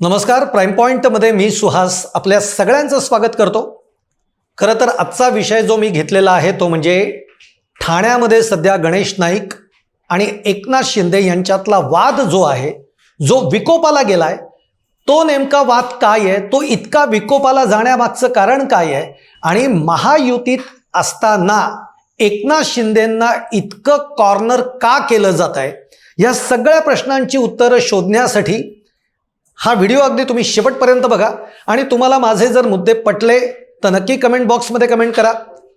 नमस्कार प्राईम पॉईंटमध्ये मी सुहास आपल्या सगळ्यांचं स्वागत करतो. खरं तर आजचा विषय जो मी घेतलेला आहे तो म्हणजे ठाण्यामध्ये सध्या गणेश नाईक आणि एकनाथ शिंदे यांच्यातला वाद जो आहे जो विकोपाला गेलाय तो नेमका वाद काय आहे? तो इतका विकोपाला जाण्यामागचं कारण काय आहे? आणि महायुतीत असताना एकनाथ शिंदेंना इतकं कॉर्नर का केलं जात आहे? या सगळ्या प्रश्नांची उत्तरं शोधण्यासाठी हा व्हिडिओ अगदी तुम्ही शेवटपर्यंत बघा. आणि तुम्हाला माझे जर मुद्दे पटले तर नक्की कमेंट बॉक्समध्ये कमेंट करा.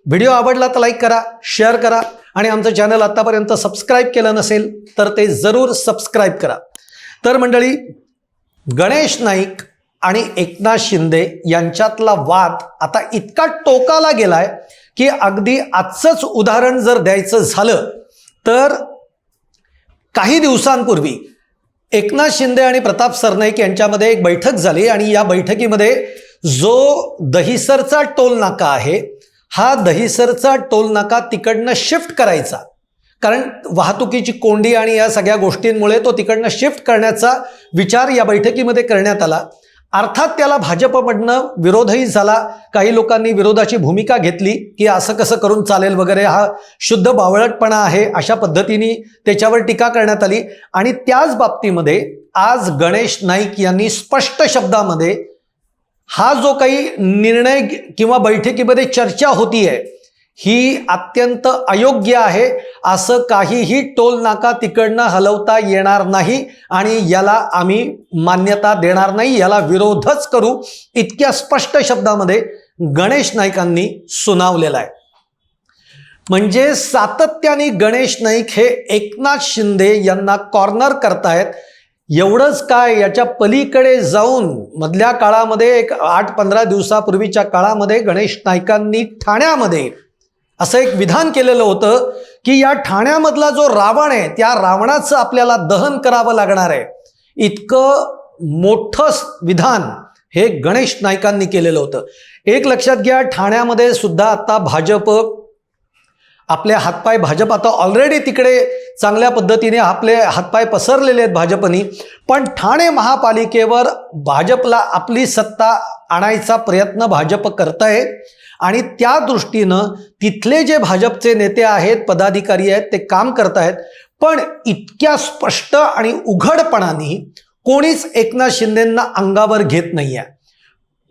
व्हिडिओ आवडला तर लाईक करा शेअर करा. आणि आमचं चॅनल आत्तापर्यंत सबस्क्राईब केलं नसेल तर ते जरूर सबस्क्राईब करा. तर मंडळी गणेश नाईक आणि एकनाथ शिंदे यांच्यातला वाद आता इतका टोकाला गेलाय की अगदी आजचंच उदाहरण जर द्यायचं झालं तर काही दिवसांपूर्वी एकनाथ शिंदे आणि प्रताप सरनाईक यांच्यामध्ये एक बैठक झाली आणि या बैठकीमध्ये जो दहिसरचा टोल नाका आहे हा दहिसरचा टोल नाका तिकडनं शिफ्ट करायचा. कारण वाहतुकीची कोंडी आणि या सगळ्या गोष्टींमुळे तो तिकडनं शिफ्ट करण्याचा विचार या बैठकीमध्ये करण्यात आला. अर्थात त्याला भाजपमधनं विरोधही झाला. काही लोकांनी विरोधाची भूमिका घेतली की असं कसं करून चालेल वगैरे हा शुद्ध बावळटपणा आहे अशा पद्धतीने त्याच्यावर टीका करण्यात आली. आणि त्याच बाबतीमध्ये आज गणेश नाईक यांनी स्पष्ट शब्दामध्ये हा जो काही निर्णय किंवा बैठकीमध्ये चर्चा होती आहे ही अत्यंत अयोग्य आहे. असं काहीही टोल नाका तिकडनं हलवता येणार नाही आणि याला आम्ही मान्यता देणार नाही. याला विरोधच करू. इतक्या स्पष्ट शब्दामध्ये गणेश नाईकांनी सुनावलेला आहे. म्हणजे सातत्याने गणेश नाईक हे एकनाथ शिंदे यांना कॉर्नर करतायत. एवढंच काय याच्या पलीकडे जाऊन मधल्या काळामध्ये एक आठ पंधरा दिवसापूर्वीच्या काळामध्ये गणेश नाईकांनी ठाण्यामध्ये असं एक विधान केलेलं होतं की या ठाण्यामधला जो रावण आहे त्या रावणाचं आपल्याला दहन करावं लागणार आहे. इतकं मोठं विधान हे गणेश नाईकांनी केलेलं होतं. एक लक्षात घ्या ठाण्यामध्ये सुद्धा आता भाजप आपले हातपाय भाजप आता ऑलरेडी तिकडे चांगल्या पद्धतीने आपले हातपाय पसरलेले आहेत भाजपनी. पण ठाणे महापालिकेवर भाजपला आपली सत्ता आणायचा प्रयत्न भाजप करताय आणि त्या दृष्टीनं तिथले जे भाजपचे नेते आहेत पदाधिकारी आहेत ते काम करतायत पण इतक्या स्पष्ट आणि उघडपणाने कोणीच एकनाथ शिंदेंना अंगावर घेत नाही आहे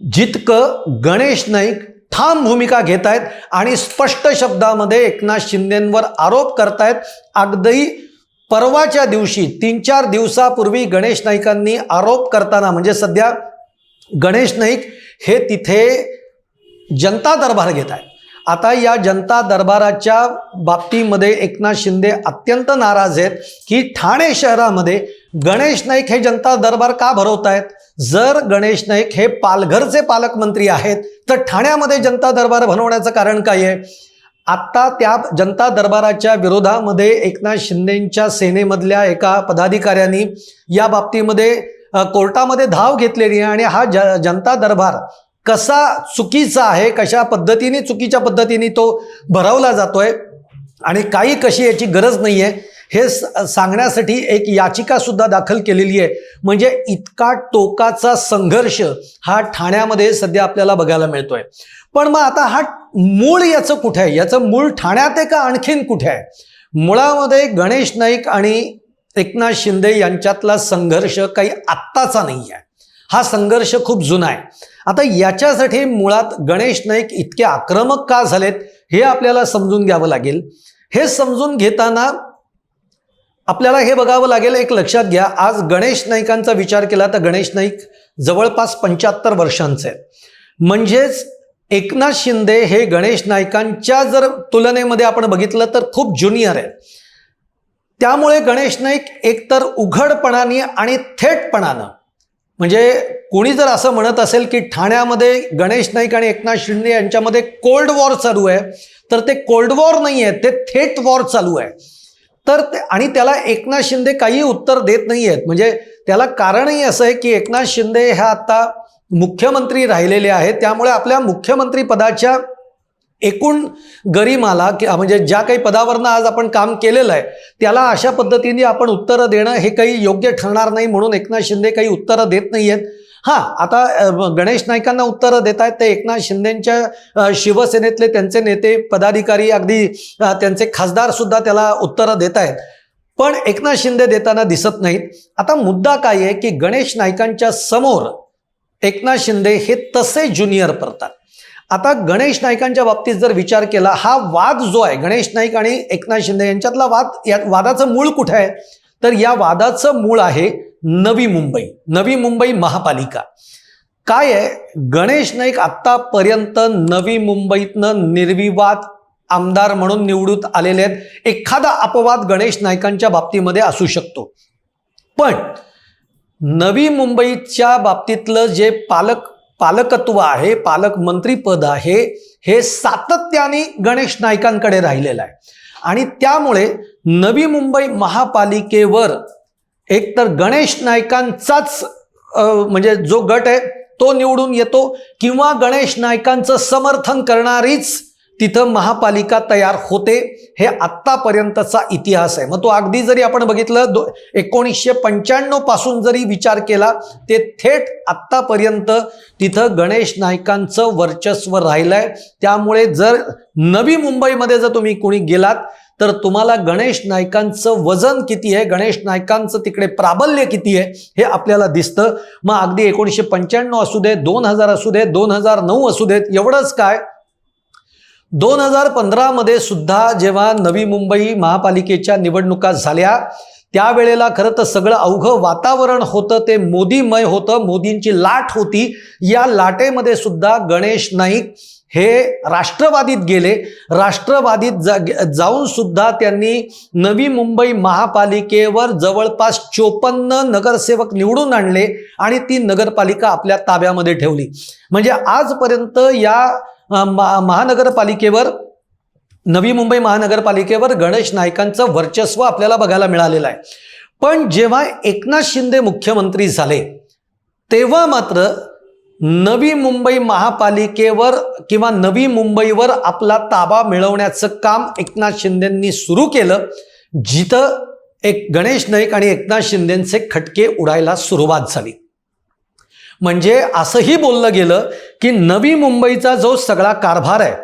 जितकं गणेश नाईक ठाम भूमिका घेत आहेत आणि स्पष्ट शब्दामध्ये एकनाथ शिंदेंवर आरोप करतायत अगदी परवाच्या दिवशी तीन चार दिवसापूर्वी गणेश नाईकांनी आरोप करताना म्हणजे सध्या गणेश नाईक हे तिथे जनता दरबार घेत आहे. आता या जनता दरबाराच्या बाबतीमध्ये एकनाथ शिंदे अत्यंत नाराज आहेत की ठाणे शहरामध्ये गणेश नाईक हे जनता दरबार का भरवत आहेत जर गणेश नाईक हे पालघरचे पालकमंत्री आहेत तर ठाण्यामध्ये जनता दरबार भरवण्याचं कारण काय आहे? आत्ता त्या जनता दरबाराच्या विरोधामध्ये एकनाथ शिंदेंच्या सेनेमधल्या एका पदाधिकाऱ्यांनी या बाबतीमध्ये कोर्टामध्ये धाव घेतलेली आहे आणि हा ज जनता दरबार कसा चुकीचा आहे कशा पद्धतीने चुकीच्या पद्धतीने तो भरवला जातोय आणि काही कशी याची गरज नाही आहे हे स- सांगण्यासाठी एक याचिकासुद्धा दाखल केलेली आहे. म्हणजे इतका टोकाचा संघर्ष हा ठाण्यामध्ये सध्या आपल्याला बघायला मिळतोय. पण मग आता हा मूळ याचं कुठे आहे? याचं मूळ ठाण्यात आहे का आणखीन कुठे आहे? मुळामध्ये गणेश नाईक आणि एकनाथ शिंदे यांच्यातला संघर्ष काही आत्ताचा नाही आहे हा संघर्ष खूप जुना आहे. आता याच्यासाठी मुळात गणेश नाईक इतके आक्रमक का झालेत हे आपल्याला समजून घ्यावं लागेल. हे समजून घेताना आपल्याला हे बघावं लागेल एक लक्षात घ्या आज गणेश नाईकांचा विचार केला तर गणेश नाईक जवळपास पंच्याहत्तर वर्षांचे आहेत. म्हणजेच एकनाथ शिंदे हे गणेश नाईकांच्या जर तुलनेमध्ये आपण बघितलं तर खूप ज्युनियर आहे त्यामुळे गणेश नाईक एकतर उघडपणाने आणि थेटपणानं म्हणजे कोणी जर असं म्हणत असेल की ठाण्यामध्ये गणेश नाईक आणि एकनाथ शिंदे यांच्यामध्ये कोल्ड वॉर चालू आहे तर ते कोल्ड वॉर नाही आहे ते थेट वॉर चालू आहे. तर ते आणि त्याला एकनाथ शिंदे काही उत्तर देत नाही आहेत. म्हणजे त्याला कारणही असं आहे की एकनाथ शिंदे ह्या आता मुख्यमंत्री राहिलेले आहेत. त्यामुळे आपल्या मुख्यमंत्री पदाच्या एकूण गरिमाला कि म्हणजे ज्या काही पदावरनं आज आपण काम केलेलं आहे त्याला अशा पद्धतीने आपण उत्तरं देणं हे काही योग्य ठरणार नाही म्हणून एकनाथ शिंदे काही उत्तरं देत नाही आहेत. हां आता गणेश नाईकांना उत्तरं देत आहेत ते एकनाथ शिंदेच्या शिवसेनेतले त्यांचे नेते पदाधिकारी अगदी त्यांचे खासदारसुद्धा त्याला उत्तरं देत आहेत. पण एकनाथ शिंदे देताना दिसत नाहीत. आता मुद्दा काय आहे की गणेश नाईकांच्या समोर एकनाथ शिंदे हे तसे ज्युनियर पडतात. आता गणेश नाईकांच्या बाबतीत जर विचार केला हा वाद जो आहे गणेश नाईक आणि एकनाथ शिंदे यांच्यातला वाद या वादाचं मूळ कुठे आहे? तर या वादाचं मूळ आहे नवी मुंबई नवी मुंबई महापालिका. काय आहे? गणेश नाईक आत्तापर्यंत नवी मुंबईतनं निर्विवाद आमदार म्हणून निवडून आलेले आहेत. एखादा अपवाद गणेश नाईकांच्या बाबतीमध्ये असू शकतो. पण नवी मुंबईच्या बाबतीतलं जे पालक पालकत्व आहे पालकमंत्रीपद आहे हे सातत्याने गणेश नाईकांकडे राहिलेलं आहे. आणि त्यामुळे नवी मुंबई महापालिकेवर एकतर गणेश नाईकांचाच म्हणजे जो गट आहे तो निवडून येतो किंवा गणेश नाईकांचं समर्थन करणारीच तिथं महापालिका तयार होते हे आत्तापर्यंतचा इतिहास आहे. मग तो अगदी जरी आपण बघितलं दो एकोणीसशे पंच्याण्णवपासून जरी विचार केला ते थेट आत्तापर्यंत तिथं गणेश नायकांचं वर्चस्व राहिलं आहे त्यामुळे जर नवी मुंबईमध्ये जर तुम्ही कोणी गेलात तर तुम्हाला गणेश नायकांचं वजन किती आहे गणेश नायकांचं तिकडे प्राबल्य किती आहे हे आपल्याला दिसतं. मग अगदी एकोणीसशे पंच्याण्णव असू दे दोन हजार असू दे दोन हजार नऊ असू देत एवढंच काय दोन हजार पंधरामध्ये सुद्धा जेव्हा नवी मुंबई महापालिकेच्या निवडणुका झाल्या त्यावेळेला खरं तर सगळं अवघं वातावरण होतं ते मोदीमय होतं मोदींची लाट होती. या लाटेमध्ये सुद्धा गणेश नाईक हे राष्ट्रवादीत गेले. राष्ट्रवादीत जा जाऊन सुद्धा त्यांनी नवी मुंबई महापालिकेवर जवळपास चोपन्न नगरसेवक निवडून आणले आणि ती नगरपालिका आपल्या ताब्यामध्ये ठेवली. म्हणजे आजपर्यंत या महानगरपालिकेवर नवी मुंबई महानगरपालिकेवर गणेश नायकांचं वर्चस्व आपल्याला बघायला मिळालेलं आहे. पण जेव्हा एकनाथ शिंदे मुख्यमंत्री झाले तेव्हा मात्र नवी मुंबई महापालिकेवर किंवा नवी मुंबईवर आपला ताबा मिळवण्याचं काम एकनाथ शिंदेंनी सुरू केलं जिथं एक गणेश नाईक आणि एकनाथ शिंदेंचे खटके उडायला सुरुवात झाली. म्हणजे असंही बोललं गेलं की नवी मुंबईचा जो सगळा कारभार आहे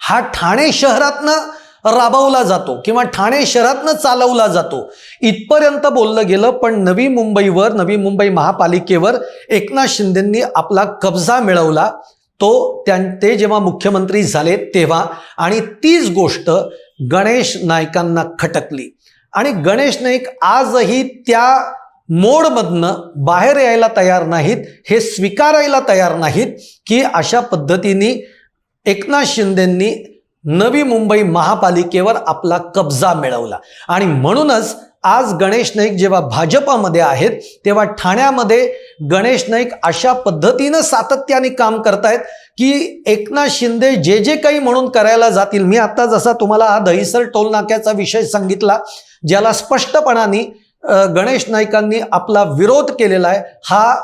हा ठाणे शहरातनं राबवला जातो किंवा ठाणे शहरातनं चालवला जातो. इथपर्यंत बोललं गेलं पण नवी मुंबईवर नवी मुंबई महापालिकेवर एकनाथ शिंदेंनी आपला कब्जा मिळवला. तो त्यां ते जेव्हा मुख्यमंत्री झाले तेव्हा आणि तीच गोष्ट गणेश नाईकांना खटकली. आणि गणेश नाईक आजही त्या मोडमधनं बाहेर यायला तयार नाहीत हे स्वीकारायला तयार नाहीत की अशा पद्धतीने एकनाथ शिंदेंनी नवी मुंबई महापालिकेवर आपला कब्जा मिळवला. आणि म्हणूनच आज गणेश नाईक जेव्हा भाजपामध्ये आहेत तेव्हा ठाण्यामध्ये गणेश नाईक अशा पद्धतीनं सातत्याने काम करतायत की एकनाथ शिंदे जे जे काही म्हणून करायला जातील. मी आता जसा तुम्हाला हा दहिसर टोलनाक्याचा विषय सांगितला ज्याला स्पष्टपणाने गणेश नाईकांनी आपला विरोध केलेला आहे. हा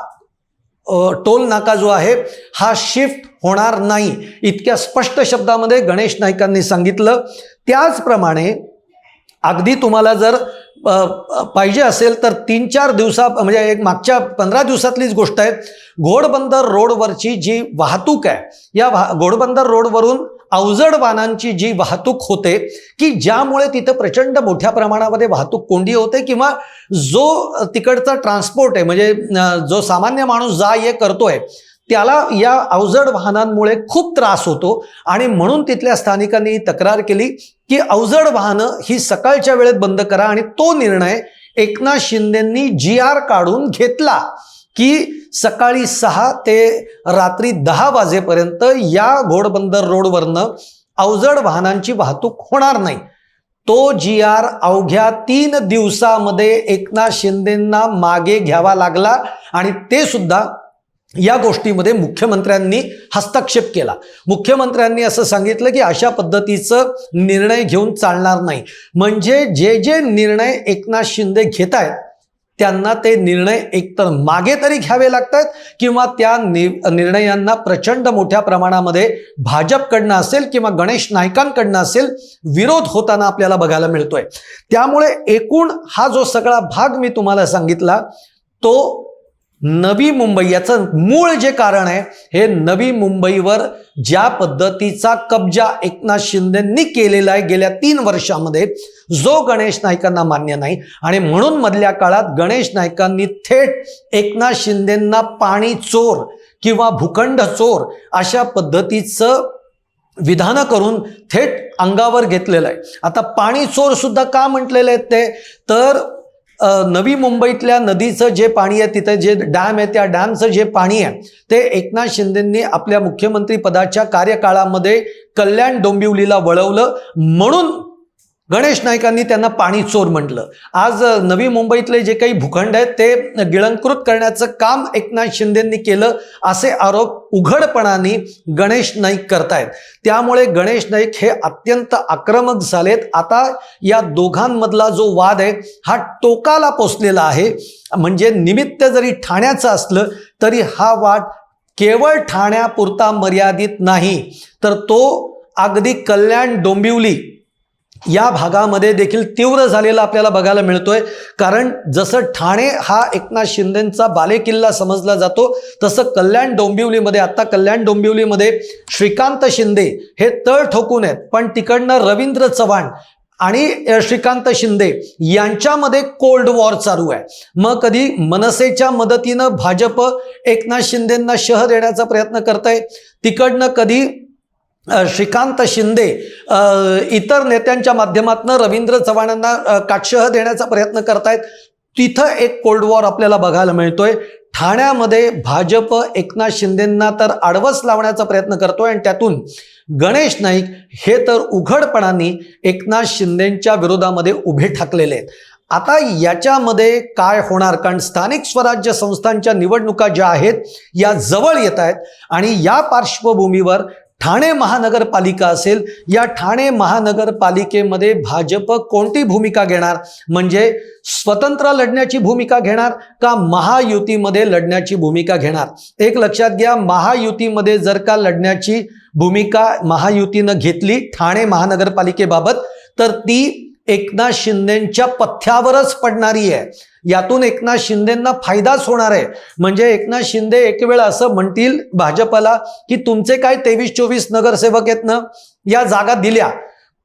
टोल नाका जो आहे हा शिफ्ट होणार नाही. इतक्या स्पष्ट शब्दामध्ये गणेश नाईकांनी सांगितलं. त्याचप्रमाणे अगदी तुम्हाला जर पाहिजे असेल तर तीन चार दिवसा म्हणजे एक मागच्या पंधरा दिवसातलीच गोष्ट आहे. घोडबंदर रोडवरची जी वाहतूक आहे या वा घोडबंदर रोडवरून अवजड वाहनांची जी वाहतूक होते की ज्यामुळे तिथं प्रचंड मोठ्या प्रमाणामध्ये वाहतूक कोंडी होते किंवा जो तिकडचा ट्रान्सपोर्ट आहे म्हणजे जो सामान्य माणूस जा ये करतोय त्याला या अवजड वाहनांमुळे खूप त्रास होतो. आणि म्हणून तिथल्या स्थानिकांनी तक्रार केली की अवजड वाहनं ही सकाळच्या वेळेत बंद करा आणि तो निर्णय एकनाथ शिंदेंनी जी आर काढून घेतला की सकाळी सहा ते रात्री दहा वाजेपर्यंत या घोडबंदर रोडवरनं अवजड वाहनांची वाहतूक होणार नाही. तो जी आर अवघ्या तीन दिवसामध्ये एकनाथ शिंदेंना मागे घ्यावा लागला आणि ते सुद्धा या गोष्टीमध्ये मुख्यमंत्र्यांनी हस्तक्षेप केला. मुख्यमंत्र्यांनी असं सांगितलं की अशा पद्धतीचं निर्णय घेऊन चालणार नाही. म्हणजे जे जे निर्णय एकनाथ शिंदे घेत आहेत त्यांना ते निर्णय एकतर मागे तरी घ्यावे लागतात किंवा त्या नि निर्णयांना प्रचंड मोठ्या प्रमाणामध्ये भाजपकडनं असेल किंवा गणेश नायकांकडनं असेल विरोध होताना आपल्याला बघायला मिळतोय. त्यामुळे एकूण हा जो सगळा भाग मी तुम्हाला सांगितला तो नवी मुंबई याचं मूळ जे कारण आहे हे नवी मुंबईवर ज्या पद्धतीचा कब्जा एकनाथ शिंदेंनी केलेला आहे गेल्या तीन वर्षामध्ये जो गणेश नाईकांना मान्य नाही. आणि म्हणून मधल्या काळात गणेश नाईकांनी थेट एकनाथ शिंदेंना पाणी चोर किंवा भूखंड चोर अशा पद्धतीचं विधानं करून थेट अंगावर घेतलेलं आहे. आता पाणी चोर सुद्धा का म्हटलेलं आहे ते? तर नवी मुंबईतल्या नदीचं जे पाणी आहे तिथे जे डॅम आहे त्या डॅमचं जे पाणी आहे ते एकनाथ शिंदेंनी आपल्या मुख्यमंत्री पदाच्या कार्यकाळामध्ये कल्याण डोंबिवलीला वळवलं. म्हणून गणेश नाईकांनी त्यांना पाणी चोर म्हटलं. आज नवी मुंबईतले जे काही भूखंड आहेत ते गिळंकृत करण्याचं काम एकनाथ शिंदेंनी केलं असे आरोप उघडपणाने गणेश नाईक करतायत. त्यामुळे गणेश नाईक हे अत्यंत आक्रमक झालेत. आता या दोघांमधला जो वाद आहे हा टोकाला पोचलेला आहे. म्हणजे निमित्त जरी ठाण्याचं असलं तरी हा वाद केवळ ठाण्यापुरता मर्यादित नाही. तर तो अगदी कल्याण डोंबिवली या भागामध्ये देखील तीव्र झालेला आपल्याला बघायला मिळतोय. कारण जसं ठाणे हा एकनाथ शिंदेचा बालेकिल्ला समजला जातो तसं कल्याण डोंबिवलीमध्ये आता कल्याण डोंबिवलीमध्ये श्रीकांत शिंदे हे तळ ठोकून आहेत. पण तिकडनं रवींद्र चव्हाण आणि श्रीकांत शिंदे यांच्यामध्ये कोल्ड वॉर चालू आहे. मग कधी मनसेच्या मदतीनं भाजप एकनाथ शिंदेंना शह देण्याचा प्रयत्न करत आहे तिकडनं कधी श्रीकांत शिंदे इतर नेत्यांच्या माध्यमातून रवींद्र चव्हाणांना काटशह देण्याचा प्रयत्न करतायत. तिथं एक कोल्ड वॉर आपल्याला बघायला मिळतोय. ठाण्यामध्ये भाजप एकनाथ शिंदेंना तर आडवस लावण्याचा प्रयत्न करतोय आणि त्यातून गणेश नाईक हे तर उघडपणाने एकनाथ शिंदेंच्या विरोधामध्ये उभे ठाकलेले आहेत. आता याच्यामध्ये काय होणार? कारण स्थानिक स्वराज्य संस्थांच्या निवडणुका ज्या आहेत या जवळ येत आहेत आणि या पार्श्वभूमीवर ठाणे महानगरपालिका असेल या ठाणे महानगरपालिकेमध्ये भाजप कोणती भूमिका घेणार? म्हणजे स्वतंत्र लढण्याची भूमिका घेणार का महायुतीमध्ये लढण्याची भूमिका घेणार? एक लक्षात घ्या महायुतीमध्ये जर का लढण्याची भूमिका महायुतीनं घेतली ठाणे महानगरपालिकेबाबत तर ती एकनाथ शिंदेच्या पथ्यावरच पडणारी आहे. यातून एकनाथ शिंदेंना फायदाच होणार आहे. म्हणजे एकनाथ शिंदे एक वेळ असं म्हणतील भाजपला की तुमचे काय तेवीस चोवीस नगरसेवक आहेत ना या जागा दिल्या.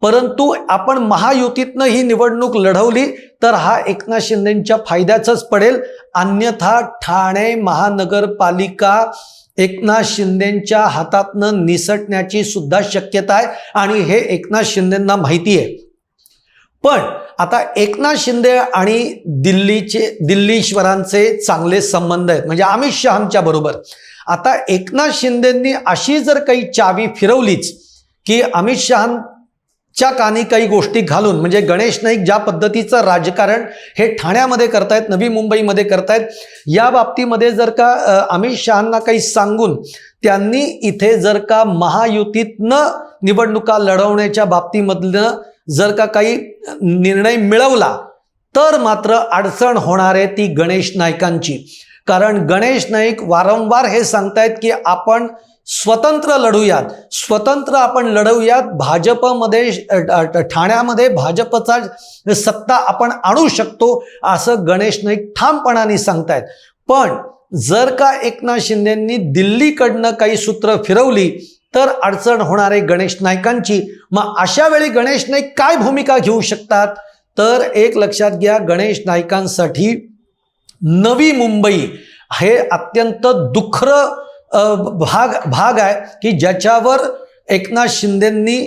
परंतु आपण महायुतीतनं ही निवडणूक लढवली तर हा एकनाथ शिंदेच्या फायद्याचंच पडेल. अन्यथा ठाणे महानगरपालिका एकनाथ शिंदेच्या हातातनं निसटण्याची सुद्धा शक्यता आहे. आणि हे एकनाथ शिंदेंना माहिती आहे. पण आता एकनाथ शिंदे आणि दिल्लीचे दिल्लीश्वरांचे चांगले संबंध आहेत. म्हणजे अमित शहांच्या बरोबर. आता एकनाथ शिंदेंनी अशी जर काही चावी फिरवलीच की अमित शहांच्या कानी काही गोष्टी घालून म्हणजे गणेश नाईक ज्या पद्धतीचं राजकारण हे ठाण्यामध्ये करतायत नवी मुंबईमध्ये करतायत या बाबतीमध्ये जर का अमित शहांना काही सांगून त्यांनी इथे जर का महायुतीतनं निवडणुका लढवण्याच्या बाबतीमधलं जर का काही निर्णय मिळवला तर मात्र अडचण होणार आहे ती गणेश नाईकांची. कारण गणेश नाईक वारंवार हे सांगतायत की आपण स्वतंत्र लढूयात. स्वतंत्र आपण लढवूयात भाजपमध्ये ठाण्यामध्ये भाजपचा सत्ता आपण आणू शकतो असं गणेश नाईक ठामपणाने सांगतायत. पण जर का एकनाथ शिंदेंनी दिल्लीकडनं काही सूत्र फिरवली तर अडचण होणारे गणेश नायकांची मग अशा वेळी गणेश नाईक काय भूमिका घेऊ शकतात? तर एक लक्षात घ्या गणेश नाईकांसाठी नवी मुंबई हे अत्यंत दुःखर भाग भाग आहे की ज्याच्यावर एकनाथ शिंदेंनी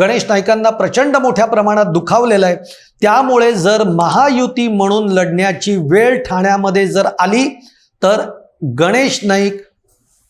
गणेश नाईकांना प्रचंड मोठ्या प्रमाणात दुखावलेलं आहे. त्यामुळे जर महायुती म्हणून लढण्याची वेळ ठाण्यामध्ये जर आली तर गणेश नाईक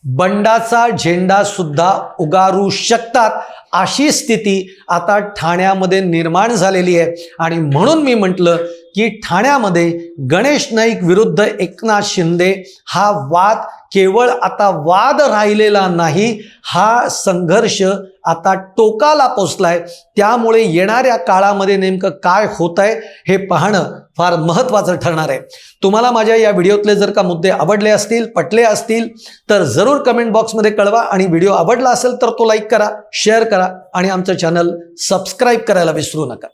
बंडाचा झेंडा सुद्धा उगारू शकतात अशी स्थिती आता ठाण्यामध्ये निर्माण झालेली आहे. आणि म्हणून मी म्हटलं की ठाण्यामध्ये गणेश नाईक विरुद्ध एकनाथ शिंदे हा वाद केवळ आता वाद राहिलेला नाही हा संघर्ष आता टोकाला पोचलाय. त्यामुळे येणाऱ्या काळामध्ये नेमकं काय होत आहे हे पाहणं फार महत्त्वाचं ठरणार आहे. तुम्हाला माझ्या या व्हिडिओतले जर का मुद्दे आवडले असतील पटले असतील तर जरूर कमेंट बॉक्समध्ये कळवा आणि व्हिडिओ आवडला असेल तर तो लाईक करा शेअर करा आणि आमचं चॅनल सबस्क्राईब करायला विसरू नका.